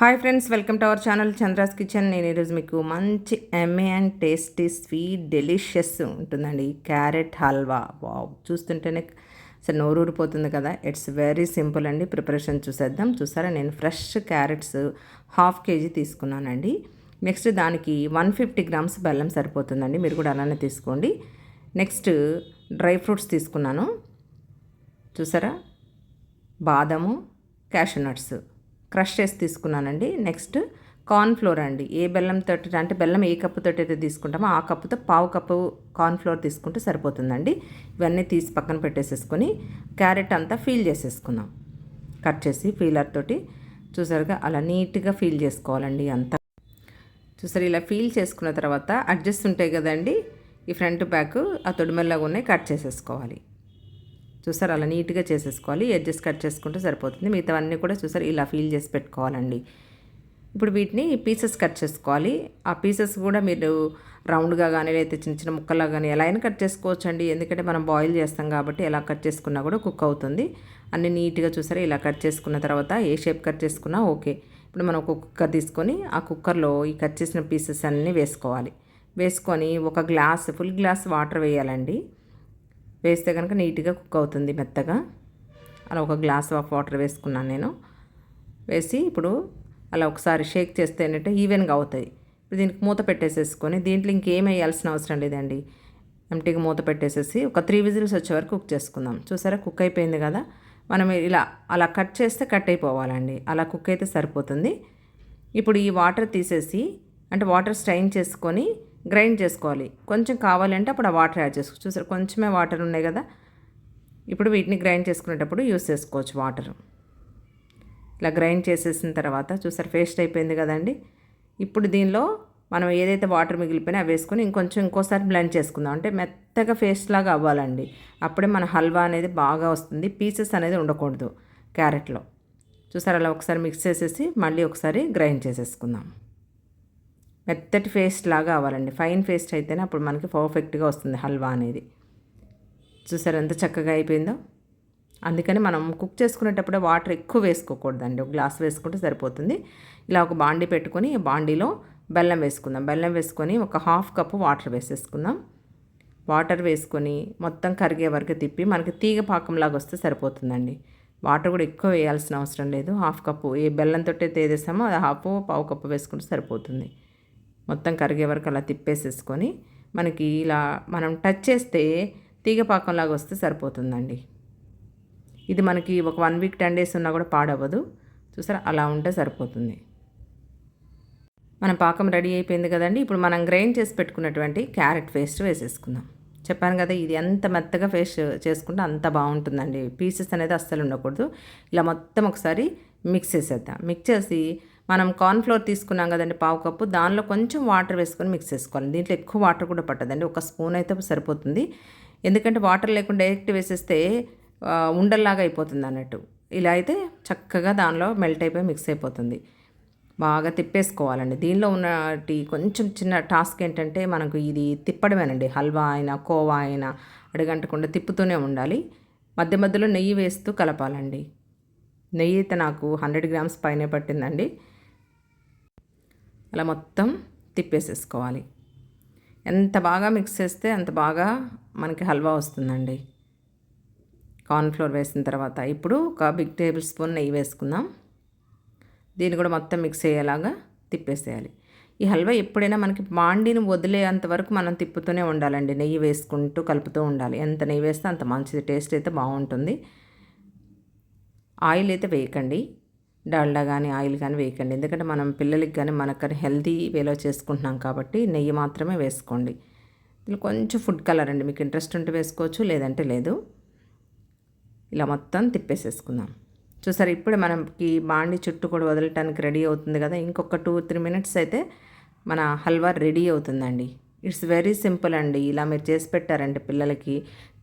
Hi friends welcome to our channel Chandra's kitchen. నేను ఈరోజు మీకు మంచి ఎమ్ఏ అండ్ టేస్టీ స్వీట్ డెలిషియస్ ఉంటుందండి. క్యారెట్ హల్వా. వావ్ చూస్తుంటేనే అసలు నోరు ఊరిపోతుంది కదా. ఇట్స్ వెరీ సింపుల్ అండి. ప్రిపరేషన్ చూసేద్దాం. చూసారా? నేను ఫ్రెష్ క్యారెట్స్ హాఫ్ కేజీ తీసుకున్నానండి. నెక్స్ట్ దానికి వన్ ఫిఫ్టీ గ్రామ్స్ బెల్లం సరిపోతుందండి. మీరు కూడా అలానే తీసుకోండి. నెక్స్ట్ డ్రై ఫ్రూట్స్ తీసుకున్నాను. చూసారా? బాదము క్యాషూ నట్స్ క్రష్ చేసి తీసుకున్నానండి. నెక్స్ట్ కార్న్ ఫ్లోర్ అండి. ఏ బెల్లం తోటి అంటే బెల్లం ఏ కప్పు తోటి అయితే తీసుకుంటామో ఆ కప్పుతో పావు కప్పు కార్న్ ఫ్లోర్ తీసుకుంటే సరిపోతుందండి. ఇవన్నీ తీసి పక్కన పెట్టేసేసుకొని క్యారెట్ అంతా ఫీల్ చేసేసుకుందాం. కట్ చేసి ఫీలర్ తోటి చూసారుగా అలా నీట్గా ఫీల్ చేసుకోవాలండి అంతా. చూసారు ఇలా ఫీల్ చేసుకున్న తర్వాత అడ్జస్ట్ ఉంటాయి కదండి. ఈ ఫ్రంట్ బ్యాక్ ఆ తొడిమెల్లగా ఉన్నాయి కట్ చేసేసుకోవాలి. చూసారు? అలా నీట్గా చేసేసుకోవాలి. ఎడ్జెస్ కట్ చేసుకుంటే సరిపోతుంది. మిగతావన్నీ కూడా చూసారు? ఇలా ఫీల్ చేసి పెట్టుకోవాలండి. ఇప్పుడు వీటిని పీసెస్ కట్ చేసుకోవాలి. ఆ పీసెస్ కూడా మీరు రౌండ్గా కానీ లేకపోతే చిన్న చిన్న ముక్కలా కానీ ఎలా అయినా కట్ చేసుకోవచ్చు అండి ఎందుకంటే మనం బాయిల్ చేస్తాం కాబట్టి ఎలా కట్ చేసుకున్నా కూడా కుక్ అవుతుంది. అన్ని నీట్గా చూసారా? ఇలా కట్ చేసుకున్న తర్వాత ఏ షేప్ కట్ చేసుకున్నా ఓకే. ఇప్పుడు మనం ఒక కుక్కర్ తీసుకొని ఆ కుక్కర్లో ఈ కట్ చేసిన పీసెస్ అన్నీ వేసుకోవాలి. వేసుకొని ఒక గ్లాస్ ఫుల్ గ్లాస్ వాటర్ వేయాలండి. వేస్తే కనుక నీట్గా కుక్ అవుతుంది మెత్తగా. అలా ఒక గ్లాస్ ఆఫ్ వాటర్ వేసుకున్నాను నేను. వేసి ఇప్పుడు అలా ఒకసారి షేక్ చేస్తే ఏంటంటే ఈవెన్గా అవుతాయి. ఇప్పుడు దీనికి మూత పెట్టేసేసుకొని దీంట్లో ఇంకేం వేయాల్సిన అవసరం లేదండి. ఎంటీగా మూత పెట్టేసేసి ఒక త్రీ విజిల్స్ వచ్చే వరకు కుక్ చేసుకుందాం. చూసారా కుక్ అయిపోయింది కదా? మనం ఇలా అలా కట్ చేస్తే కట్ అయిపోవాలండి. అలా కుక్ అయితే సరిపోతుంది. ఇప్పుడు ఈ వాటర్ తీసేసి అంటే వాటర్ స్ట్రైన్ చేసుకొని గ్రైండ్ చేసుకోవాలి. కొంచెం కావాలంటే అప్పుడు ఆ వాటర్ యాడ్ చేసుకోవచ్చు. చూసారు కొంచెమే వాటర్ ఉన్నాయి కదా. ఇప్పుడు వీటిని గ్రైండ్ చేసుకునేటప్పుడు యూస్ చేసుకోవచ్చు వాటర్. ఇలా గ్రైండ్ చేసేసిన తర్వాత చూసారు పేస్ట్ అయిపోయింది కదండి. ఇప్పుడు దీనిలో మనం ఏదైతే వాటర్ మిగిలిపోయినా అవి వేసుకొని ఇంకొంచెం ఇంకోసారి బ్లెండ్ చేసుకుందాం. అంటే మెత్తగా పేస్ట్ లాగా అవ్వాలండి. అప్పుడే మన హల్వా అనేది బాగా వస్తుంది. పీసెస్ అనేది ఉండకూడదు క్యారెట్లో. చూసారు అలా ఒకసారి మిక్స్ చేసేసి మళ్ళీ ఒకసారి గ్రైండ్ చేసేసుకుందాం. మెత్తటి పేస్ట్ లాగా అవ్వాలండి. ఫైన్ పేస్ట్ అయితేనే అప్పుడు మనకి పర్ఫెక్ట్గా వస్తుంది హల్వా అనేది. చూసారు ఎంత చక్కగా అయిపోయిందో? అందుకని మనం కుక్ చేసుకునేటప్పుడే వాటర్ ఎక్కువ వేసుకోకూడదండి. ఒక గ్లాస్ వేసుకుంటే సరిపోతుంది. ఇలా ఒక బాండీ పెట్టుకొని బాండీలో బెల్లం వేసుకుందాం. బెల్లం వేసుకొని ఒక హాఫ్ కప్పు వాటర్ వేసేసుకుందాం. వాటర్ వేసుకొని మొత్తం కరిగే వరకు తిప్పి మనకి తీగ పాకంలాగా వస్తే సరిపోతుందండి. వాటర్ కూడా ఎక్కువ వేయాల్సిన అవసరం లేదు. హాఫ్ కప్పు ఏ బెల్లంతో అయితే ఏదేసామో అది హాఫ్ పావు కప్పు వేసుకుంటే సరిపోతుంది. మొత్తం కరిగే వరకు అలా తిప్పేసేసుకొని మనకి ఇలా మనం టచ్ చేస్తే తీగపాకంలాగా వస్తే సరిపోతుందండి. ఇది మనకి ఒక వన్ వీక్ టెన్ డేస్ ఉన్నా కూడా పాడవ్వదు. చూసారా? అలా ఉంటే సరిపోతుంది. మన పాకం రెడీ అయిపోయింది కదండి. ఇప్పుడు మనం గ్రైండ్ చేసి పెట్టుకున్నటువంటి క్యారెట్ పేస్ట్ వేసేసుకుందాం. చెప్పాను కదా ఇది ఎంత మెత్తగా పేస్ట్ చేసుకుంటే అంత బాగుంటుందండి. పీసెస్ అనేది అస్సలు ఉండకూడదు. ఇలా మొత్తం ఒకసారి మిక్స్ చేసేద్దాం. మిక్స్ చేసి మనం కార్న్ఫ్లోర్ తీసుకున్నాం కదండి పావు కప్పు. దానిలో కొంచెం వాటర్ వేసుకొని మిక్స్ చేసుకోవాలి. దీంట్లో ఎక్కువ వాటర్ కూడా పట్టదండి. ఒక స్పూన్ అయితే సరిపోతుంది. ఎందుకంటే వాటర్ లేకుండా డైరెక్ట్ వేసేస్తే ఉండల్లాగా అయిపోతుంది అన్నట్టు. ఇలా అయితే చక్కగా దానిలో మెల్ట్ అయిపోయి మిక్స్ అయిపోతుంది. బాగా తిప్పేసుకోవాలండి. దీనిలో ఉన్నటి కొంచెం చిన్న టాస్క్ ఏంటంటే మనకు ఇది తిప్పడమేనండి. హల్వా అయినా కోవా అయినా అడగంటకుండా తిప్పుతూనే ఉండాలి. మధ్య మధ్యలో నెయ్యి వేస్తూ కలపాలండి. నెయ్యి అయితే నాకు హండ్రెడ్ గ్రామ్స్ పైనే పట్టిందండి. అలా మొత్తం తిప్పేసేసుకోవాలి. ఎంత బాగా మిక్స్ చేస్తే అంత బాగా మనకి హల్వా వస్తుందండి. కార్న్ఫ్లోర్ వేసిన తర్వాత ఇప్పుడు ఒక బిగ్ టేబుల్ స్పూన్ నెయ్యి వేసుకుందాం. దీన్ని కూడా మొత్తం మిక్స్ అయ్యేలాగా తిప్పేసేయాలి. ఈ హల్వా ఎప్పుడైనా మనకి మాండిని వదిలేంత వరకు మనం తిప్పుతూనే ఉండాలండి. నెయ్యి వేసుకుంటూ కలుపుతూ ఉండాలి. ఎంత నెయ్యి వేస్తే అంత మంచిది. టేస్ట్ అయితే బాగుంటుంది. ఆయిల్ అయితే వేయకండి. డాల్డా కానీ ఆయిల్ కానీ వేయకండి. ఎందుకంటే మనం పిల్లలకి కానీ మనకు కానీ హెల్తీ వేలో చేసుకుంటున్నాం కాబట్టి నెయ్యి మాత్రమే వేసుకోండి. ఇలా కొంచెం ఫుడ్ కలర్ అండి. మీకు ఇంట్రెస్ట్ ఉంటే వేసుకోవచ్చు లేదంటే లేదు. ఇలా మొత్తం తిప్పేసేసుకుందాం. చూసారు ఇప్పుడు మనకి బాండి చుట్టూ కూడా వదలటానికి రెడీ అవుతుంది కదా. ఇంకొక టూ త్రీ మినిట్స్ అయితే మన హల్వా రెడీ అవుతుందండి. ఇట్స్ వెరీ సింపుల్ అండి. ఇలా మీరు చేసి పెట్టారంటే పిల్లలకి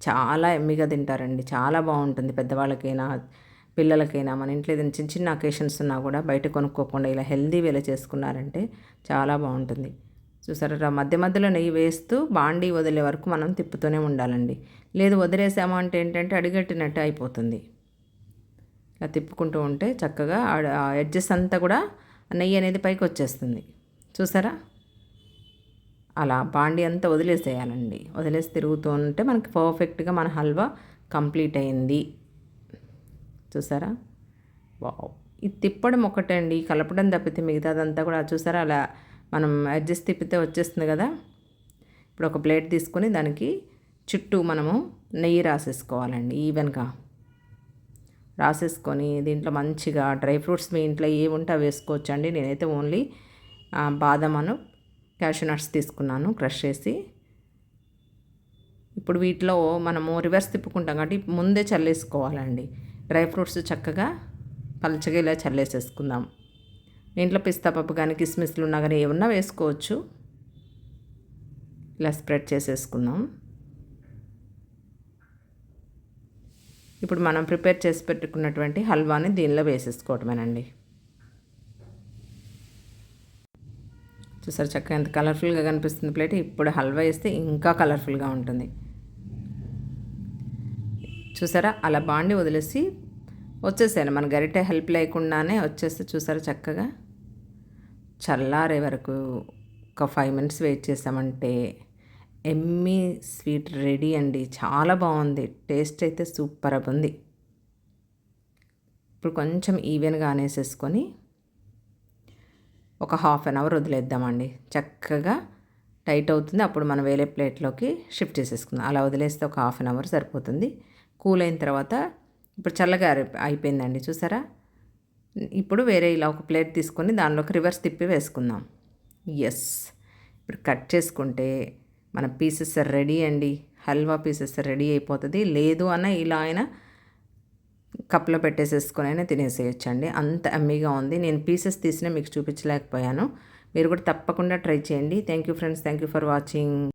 చాలా ఎమ్మిగా తింటారండి. చాలా బాగుంటుంది. పెద్దవాళ్ళకైనా పిల్లలకైనా మన ఇంట్లో ఏదైనా చిన్న చిన్న అకేషన్స్ ఉన్నా కూడా బయట కొనుక్కోకుండా ఇలా హెల్దీ వేల చేసుకున్నారంటే చాలా బాగుంటుంది. చూసారా మధ్య మధ్యలో నెయ్యి వేస్తూ బాండీ వదిలే వరకు మనం తిప్పుతూనే ఉండాలండి. లేదు వదిలేసాము అంటే ఏంటంటే అడిగట్టినట్టు అయిపోతుంది. ఇలా తిప్పుకుంటూ ఉంటే చక్కగా ఎడ్జెస్ అంతా కూడా నెయ్యి అనేది పైకి వచ్చేస్తుంది. చూసారా? అలా బాండి అంతా వదిలేసేయాలండి. వదిలేసి తిరుగుతూ ఉంటే మనకి పర్ఫెక్ట్గా మన హల్వా కంప్లీట్ అయింది. చూసారా? వావ్. ఇది తిప్పడం ఒకటే అండి కలపడం తప్పితే మిగతాదంతా కూడా చూసారా? అలా మనం అడ్జస్ట్ తిప్పితే వచ్చేస్తుంది కదా? ఇప్పుడు ఒక ప్లేట్ తీసుకొని దానికి చుట్టూ మనము నెయ్యి రాసేసుకోవాలండి. ఈవెన్గా రాసేసుకొని దీంట్లో మంచిగా డ్రై ఫ్రూట్స్ మీ ఇంట్లో ఏమి ఉంటే అవి వేసుకోవచ్చు అండి నేనైతే ఓన్లీ బాదమను క్యాషూ నట్స్ తీసుకున్నాను క్రష్ చేసి. ఇప్పుడు వీటిలో మనము రివర్స్ తిప్పుకుంటాం కాబట్టి ముందే చల్లేసుకోవాలండి. డ్రై ఫ్రూట్స్ చక్కగా పలచగా ఇలా చల్లేసేసుకుందాం. ఇంట్లో పిస్తా పప్పు కానీ కిస్మిస్లు ఉన్నా కానీ ఏమన్నా వేసుకోవచ్చు. ఇలా స్ప్రెడ్ చేసేసుకుందాం. ఇప్పుడు మనం ప్రిపేర్ చేసి పెట్టుకున్నటువంటి హల్వాని దీనిలో వేసేసుకోవటమేనండి. చూసారు చక్కగా ఎంత కలర్ఫుల్గా కనిపిస్తుంది ప్లేట్. ఇప్పుడు హల్వా వేస్తే ఇంకా కలర్ఫుల్గా ఉంటుంది. చూసారా? అలా బాండి వదిలేసి వచ్చేసాను మన గరిటె హెల్ప్ లేకుండానే వచ్చేస్తే చూసారా చక్కగా? చల్లారే వరకు ఒక ఫైవ్ మినిట్స్ వెయిట్ చేసామంటే ఎమ్మి స్వీట్ రెడీ అండి. చాలా బాగుంది. టేస్ట్ అయితే సూపర్ ఉంది. ఇప్పుడు కొంచెం ఈవెన్గా అనేసేసుకొని ఒక హాఫ్ అన్ అవర్ వదిలేద్దామండి. చక్కగా టైట్ అవుతుంది. అప్పుడు మనం వేరే ప్లేట్లోకి షిఫ్ట్ చేసేసుకుందాం. అలా వదిలేస్తే ఒక హాఫ్ అన్ అవర్ సరిపోతుంది. కూల్ అయిన తర్వాత ఇప్పుడు చల్లగా అయిపోయిందండి చూసారా? ఇప్పుడు వేరే ఇలా ఒక ప్లేట్ తీసుకొని దానిలోకి రివర్స్ తిప్పి వేసుకుందాం. ఎస్ ఇప్పుడు కట్ చేసుకుంటే మన పీసెస్ రెడీ అండి. హల్వా పీసెస్ రెడీ అయిపోతుంది. లేదు అన్న ఇలా అయినా కప్లో పెట్టేసేసుకొని అయినా తినేసేయచ్చండి. అంత అమ్మీగా ఉంది. నేను పీసెస్ తీసినా మీకు చూపించలేకపోయాను. మీరు కూడా తప్పకుండా ట్రై చేయండి. Thank you friends thank you for watching